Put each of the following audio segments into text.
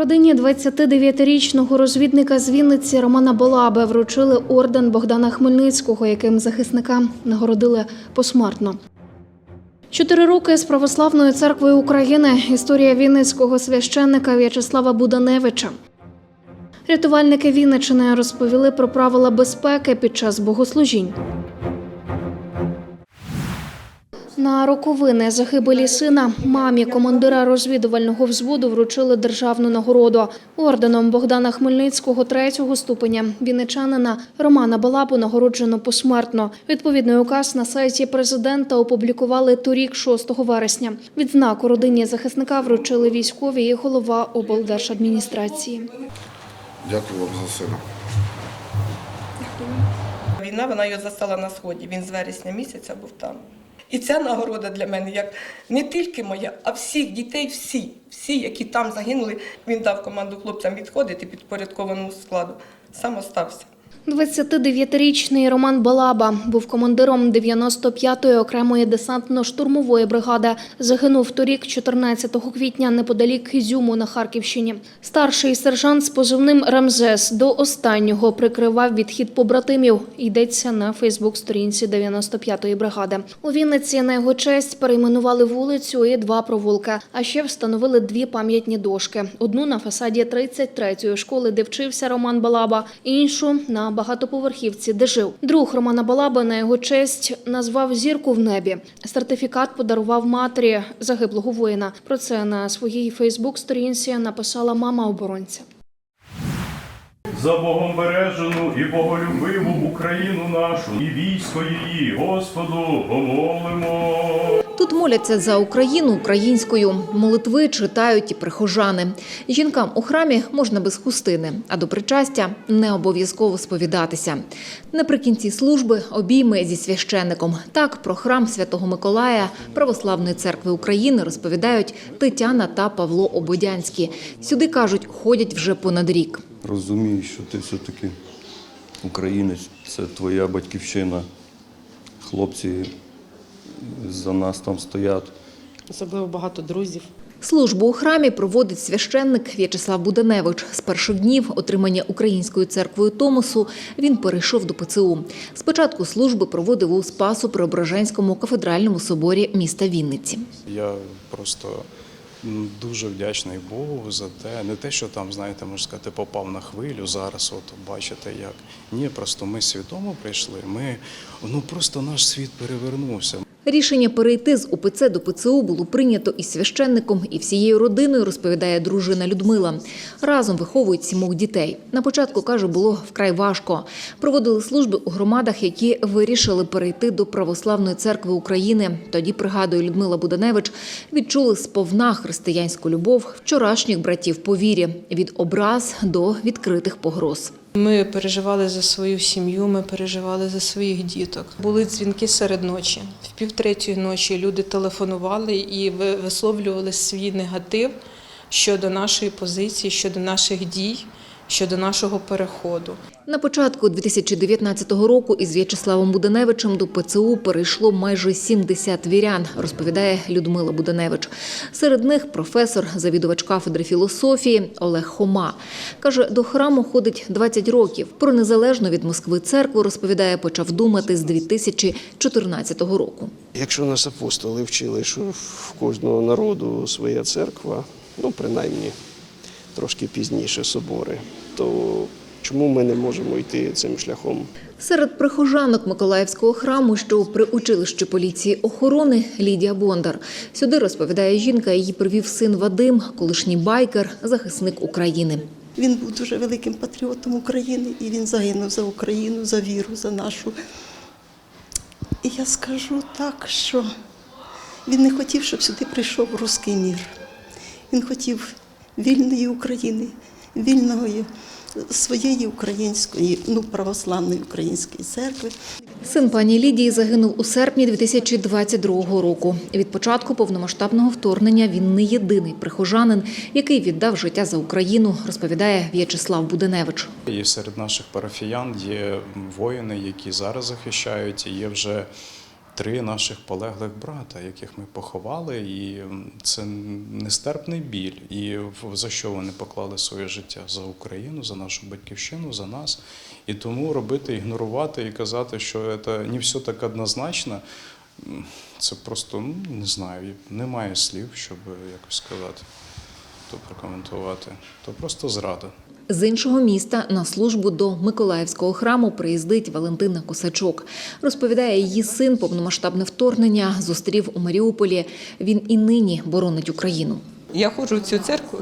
Родині 29-річного розвідника з Вінниці Романа Балаби вручили орден Богдана Хмельницького, яким захисника нагородили посмертно. Чотири роки з православною церквою України. Історія вінницького священника В'ячеслава Буданевича. Рятувальники Вінничини розповіли про правила безпеки під час богослужінь. На роковини загибелі сина мамі командира розвідувального взводу вручили державну нагороду орденом Богдана Хмельницького третього ступеня. Вінничанина Романа Балабу нагороджено посмертно. Відповідний указ на сайті президента опублікували торік, 6 вересня. Відзнаку родині захисника вручили військові і голова облдержадміністрації. Дякую вам за сина. Війна вона його застала на сході. Він з вересня місяця був там. І ця нагорода для мене як не тільки моя, а всіх дітей, всі, всі, які там загинули. Він дав команду хлопцям відходити підпорядкованому складу. Сам остався. 29-річний Роман Балаба був командиром 95-ї окремої десантно-штурмової бригади. Загинув торік, 14 квітня, неподалік Ізюму на Харківщині. Старший сержант з позивним Рамзес до останнього прикривав відхід побратимів. Йдеться на Фейсбук-сторінці 95-ї бригади. У Вінниці на його честь перейменували вулицю і два провулки. А ще встановили дві пам'ятні дошки: одну на фасаді 33-ї школи, де вчився Роман Балаба, іншу на багатоповерхівці, де жив. Друг Романа Балаби на його честь назвав зірку в небі. Сертифікат подарував матері загиблого воїна. Про це на своїй Фейсбук-сторінці написала мама оборонця. За Богом бережену і боголюбиву Україну нашу, і військо її, Господу, помолимо. Тут моляться за Україну українською. Молитви читають і прихожани. Жінкам у храмі можна без хустини, а до причастя не обов'язково сповідатися. Наприкінці служби обійми зі священником. Так про храм Святого Миколая Православної церкви України розповідають Тетяна та Павло Ободянські. Сюди кажуть, ходять вже понад рік. Розумію, що ти все-таки українець, це твоя батьківщина. Хлопці за нас там стоять. Особливо багато друзів. Службу у храмі проводить священник В'ячеслав Буданевич. З перших днів отримання українською церквою Томосу він перейшов до ПЦУ. Спочатку служби проводив у Спасу Преображенському кафедральному соборі міста Вінниці. Я просто дуже вдячний Богу за те, не те, що там, знаєте, можна сказати, попав на хвилю зараз, от бачите як. Ні, просто ми свідомо прийшли. Ми ну просто наш світ перевернувся. Рішення перейти з УПЦ до ПЦУ було прийнято і священником, і всією родиною, розповідає дружина Людмила. Разом виховують сімох дітей. На початку, каже, було вкрай важко. Проводили служби у громадах, які вирішили перейти до Православної церкви України. Тоді, пригадує Людмила Буданевич, відчули сповна християнську любов вчорашніх братів по вірі – від образ до відкритих погроз. Ми переживали за свою сім'ю, ми переживали за своїх діток. Були дзвінки серед ночі. В півтретьої ночі люди телефонували і висловлювали свій негатив щодо нашої позиції, щодо наших дій, щодо нашого переходу. На початку 2019 року із В'ячеславом Буданевичем до ПЦУ перейшло майже 70 вірян, розповідає Людмила Буданевич. Серед них професор, завідувач кафедри філософії Олег Хома. Каже, до храму ходить 20 років. Про незалежну від Москви церкву, розповідає, почав думати з 2014 року. Якщо нас апостоли вчили, що в кожного народу своя церква, ну принаймні трошки пізніше собори, то чому ми не можемо йти цим шляхом? Серед прихожанок Миколаївського храму, що при училищі поліції охорони Лідія Бондар. Сюди розповідає жінка, її привів син Вадим, колишній байкер, захисник України. Він був дуже великим патріотом України, і він загинув за Україну, за віру, за нашу. І я скажу так, що він не хотів, щоб сюди прийшов руський мір. Він хотів вільної України, вільної своєї української, ну, православної української церкви. Син пані Лідії загинув у серпні 2022 року. Від початку повномасштабного вторгнення він не єдиний прихожанин, який віддав життя за Україну, розповідає В'ячеслав Буденевич. І серед наших парафіян є воїни, які зараз захищають, і є вже три наших полеглих брата, яких ми поховали, і це нестерпний біль. І за що вони поклали своє життя? За Україну, за нашу батьківщину, за нас. І тому робити, ігнорувати і казати, що це не все так однозначно. Це просто ну, не знаю, немає слів, щоб якось сказати, то прокоментувати. То просто зрада. З іншого міста на службу до Миколаївського храму приїздить Валентина Косачок. Розповідає, її син повномасштабне вторгнення зустрів у Маріуполі. Він і нині боронить Україну. Я ходжу в цю церкву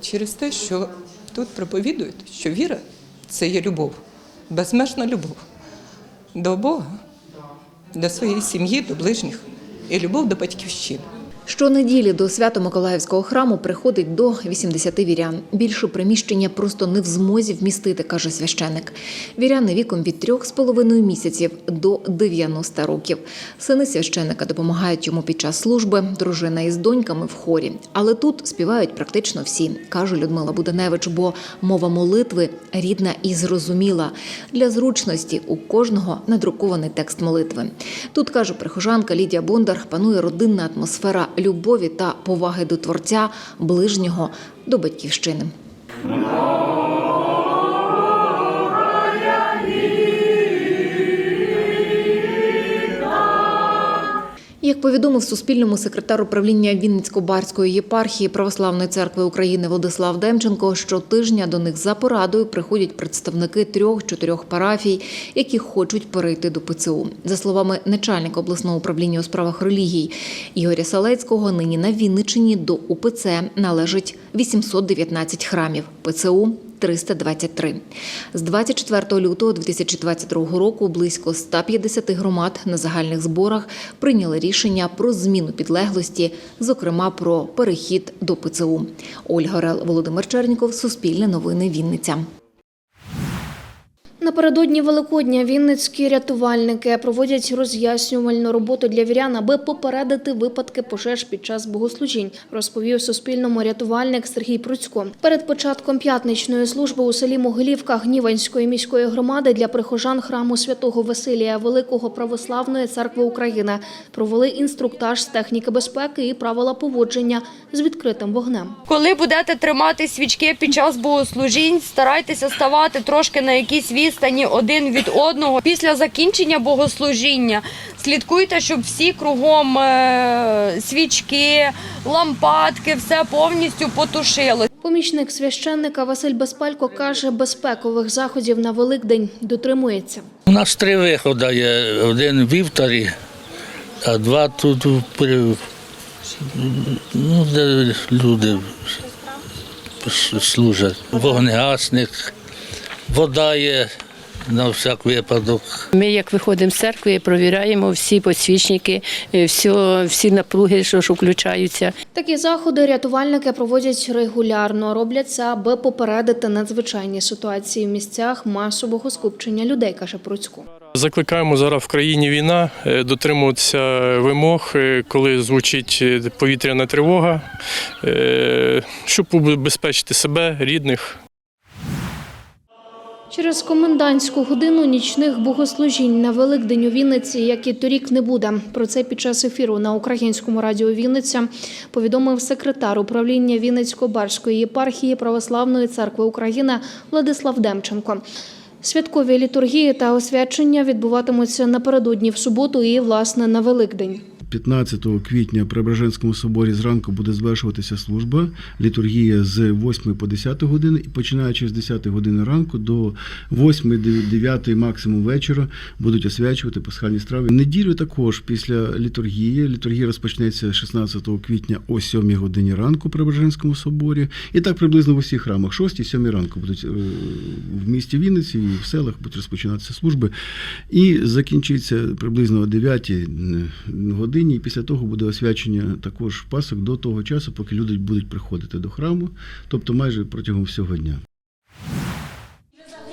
через те, що тут проповідують, що віра це є любов, безмежна любов до Бога, до своєї сім'ї, до ближніх і любов до батьківщини. Щонеділі до Свято-Миколаївського храму приходить до 80 вірян. Більше приміщення просто не в змозі вмістити, каже священик. Віряни віком від трьох з половиною місяців до 90 років. Сини священика допомагають йому під час служби, дружина із доньками в хорі. Але тут співають практично всі, каже Людмила Буденевич, бо мова молитви рідна і зрозуміла. Для зручності у кожного надрукований текст молитви. Тут каже прихожанка Лідія Бондар, панує родинна атмосфера любові та поваги до творця, ближнього до батьківщини. Повідомив Суспільному секретар управління Вінницько-Барської єпархії Православної церкви України Владислав Демченко, щотижня до них за порадою приходять представники трьох-чотирьох парафій, які хочуть перейти до ПЦУ. За словами начальника обласного управління у справах релігій Ігоря Салецького, нині на Вінниччині до УПЦ належить 819 храмів, ПЦУ 323. З 24 лютого 2022 року близько 150 громад на загальних зборах прийняли рішення про зміну підлеглості, зокрема про перехід до ПЦУ. Ольга Орел, Володимир Черніков, Суспільне новини, Вінниця. Напередодні Великодня вінницькі рятувальники проводять роз'яснювальну роботу для вірян, аби попередити випадки пожеж під час богослужінь, розповів Суспільному рятувальник Сергій Пруцько. Перед початком п'ятничної служби у селі Могилівка Гніванської міської громади для прихожан храму святого Василія Великого Православної церкви України провели інструктаж з техніки безпеки і правила поводження з відкритим вогнем. Коли будете тримати свічки під час богослужінь, старайтеся ставати трошки на якійсь відстані один від одного. Після закінчення богослужіння слідкуйте, щоб всі кругом е, свічки, лампадки, все повністю потушило. Помічник священника Василь Безпалько каже, безпекових заходів на Великдень дотримується. У нас три виходи є. Один в вівторі, а два тут при- ну, де люди служать. Вогнегасник, вода є на всяк випадок. Ми, як виходимо з церкви, провіряємо всі посвічники, е, всі, всі напруги, що ж включаються. Такі заходи рятувальники проводять регулярно. Роблять це, аби попередити надзвичайні ситуації в місцях масового скупчення людей, каже Пруцько. Закликаємо зараз в країні війна е, дотримуватися вимог, е, коли звучить повітряна тривога, щоб убезпечити себе, рідних. Через комендантську годину нічних богослужінь на Великдень у Вінниці, як і торік, не буде. Про це під час ефіру на українському радіо Вінниця повідомив секретар управління Вінницько-Барської єпархії Православної церкви України Владислав Демченко. Святкові літургії та освячення відбуватимуться напередодні в суботу і, власне, на Великдень. 15 квітня при Преображенському соборі зранку буде звершуватися служба, літургія з 8 по 10 години і починаючи з 10 години ранку до 8-9 максимум вечора будуть освячувати пасхальні страви. В Неділю також після літургії. Літургія розпочнеться 16 квітня о 7 годині ранку при Преображенському соборі. І так приблизно в усіх храмах 6-7 ранку будуть е, в місті Вінниці і в селах будуть розпочинатися служби. І закінчиться приблизно о 9 годині. І після того буде освячення також пасок до того часу, поки люди будуть приходити до храму, тобто майже протягом всього дня.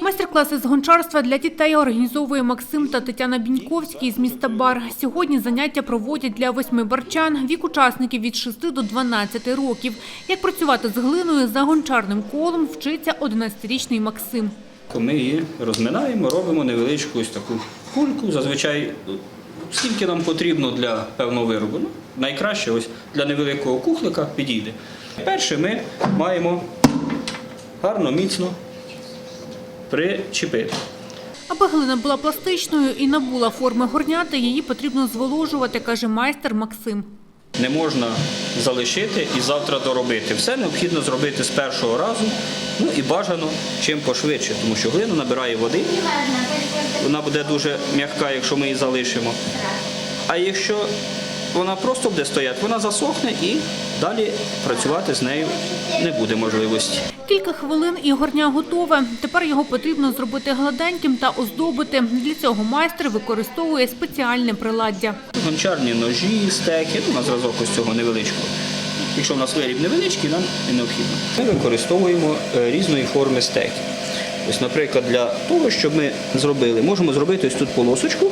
Майстер-класи з гончарства для дітей організовує Максим та Тетяна Біньковські з міста Бар. Сьогодні заняття проводять для восьми барчан, вік учасників від 6 до 12 років. Як працювати з глиною за гончарним колом вчиться 11-річний Максим. Ми її розминаємо, робимо невеличку ось таку кульку. Зазвичай скільки нам потрібно для певного виробу. Ну, найкраще ось для невеликого кухлика підійде. Перше ми маємо гарно, міцно причепити. Аби глина була пластичною і набула форми горняти, її потрібно зволожувати, каже майстер Максим. Не можна залишити і завтра доробити. Все необхідно зробити з першого разу, ну і бажано чим пошвидше, тому що глина набирає води, вона буде дуже м'яка, якщо ми її залишимо. А якщо вона просто буде стояти, вона засохне і далі працювати з нею не буде можливості. Кілька хвилин і горня готове. Тепер його потрібно зробити гладеньким та оздобити. Для цього майстер використовує спеціальне приладдя. Гончарні ножі, стеки, ну, на зразок ось цього невеличкого. Якщо в нас виріб невеличкий, нам не необхідно. Ми використовуємо е, різної форми стеки. Ось, наприклад, для того, щоб ми зробили, можемо зробити ось тут полосочку,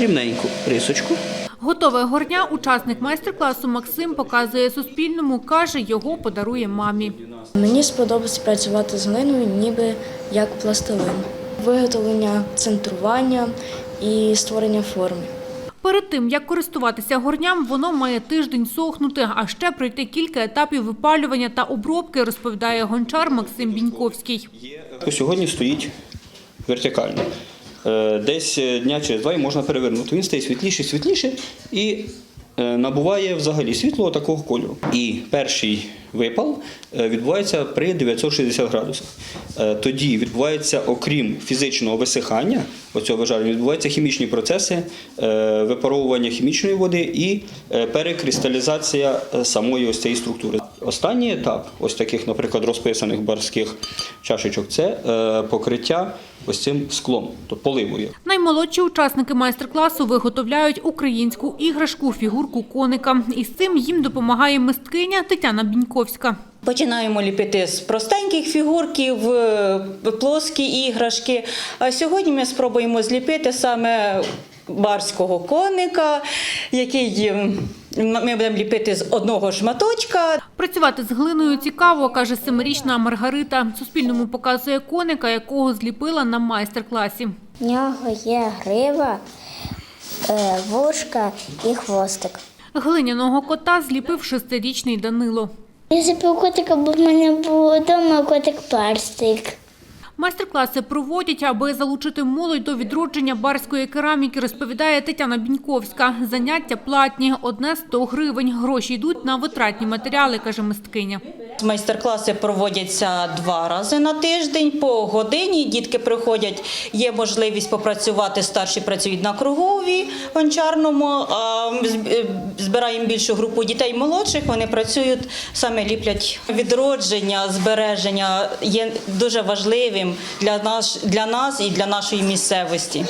рівненьку рисочку. Готове горня учасник майстер-класу Максим показує Суспільному. Каже, його подарує мамі. Мені сподобається працювати з глиною, ніби як пластилин. Виготовлення центрування і створення форми. Перед тим, як користуватися горням, воно має тиждень сохнути, а ще пройти кілька етапів випалювання та обробки, розповідає гончар Максим Біньковський. Сьогодні стоїть вертикально. Е, Десь дня через два можна перевернути. Він стає світліше, світліше і набуває взагалі світлого такого кольору. І перший випал е, відбувається при 960 градусах. Е, Тоді відбувається, окрім фізичного висихання, оцього вижарення, відбуваються хімічні процеси, е, випаровування хімічної води і е, перекристалізація е, самої ось цієї структури. Останній етап, ось таких, наприклад, розписаних барських чашечок, це е, покриття ось цим склом, то поливою. Наймолодші учасники майстер-класу виготовляють українську іграшку фігурку коника. І з цим їм допомагає мисткиня Тетяна Біньковська. Починаємо ліпити з простеньких фігурків, е, плоскі іграшки. А сьогодні ми спробуємо зліпити саме барського коника, який ми будемо ліпити з одного шматочка. Працювати з глиною цікаво, каже семирічна Маргарита. Суспільному показує коника, якого зліпила на майстер-класі. В нього є грива, е, вушка і хвостик. Глиняного кота зліпив шестирічний Данило. Я зліпив котика, бо в мене був вдома котик пластик. Майстер-класи проводять, аби залучити молодь до відродження барської кераміки, розповідає Тетяна Біньковська. Заняття платні, одне 100 гривень. Гроші йдуть на витратні матеріали, каже мисткиня. Майстер-класи проводяться два рази на тиждень по годині. Дітки приходять, є можливість попрацювати. Старші працюють на круговій гончарному. Е, збираємо більшу групу дітей молодших. Вони працюють саме ліплять. Відродження, збереження є дуже важливим для нас, для нас і для нашої місцевості.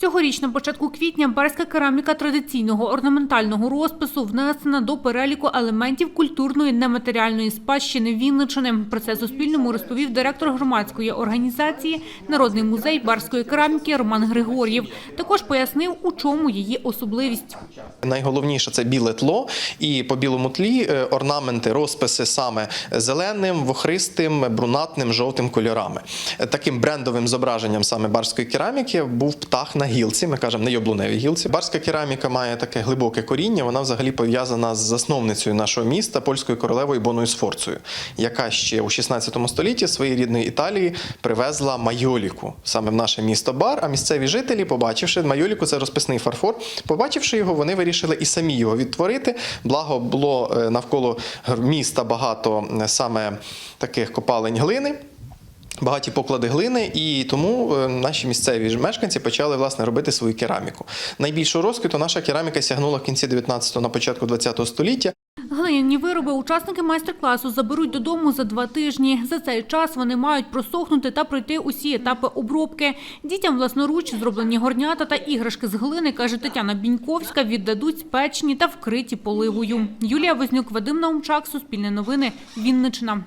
Цьогоріч на початку квітня барська кераміка традиційного орнаментального розпису внесена до переліку елементів культурної нематеріальної спадщини Вінничини. Про це Суспільному розповів директор громадської організації Народний музей барської кераміки Роман Григор'єв. Також пояснив, у чому її особливість. Найголовніше це біле тло, і по білому тлі е, орнаменти, розписи саме зеленим, вохристим, брунатним, жовтим кольорами. Е, Таким брендовим зображенням саме барської кераміки був птах на гілці. Ми кажемо на яблуневій гілці. Барська кераміка має таке глибоке коріння. Вона взагалі пов'язана з засновницею нашого міста, польською королевою Боною Сфорцею, яка ще у 16 столітті з своєї рідної Італії привезла майоліку саме в наше місто Бар. А місцеві жителі, побачивши майоліку, це розписний фарфор. Побачивши його, вони вирішили і самі його відтворити. Благо було е, навколо міста багато е, саме таких копалень глини. Багаті поклади глини, і тому е, наші місцеві мешканці почали власне робити свою кераміку. Найбільшого розквіту наша кераміка сягнула в кінці 19-го, на початку 20-го століття. Глиняні вироби учасники майстер-класу заберуть додому за два тижні. За цей час вони мають просохнути та пройти усі етапи обробки. Дітям власноруч зроблені горнята та іграшки з глини, каже Тетяна Біньковська, віддадуть спечені та вкриті поливою. Юлія Вознюк, Вадим Наумчак, Суспільне новини, Вінничина.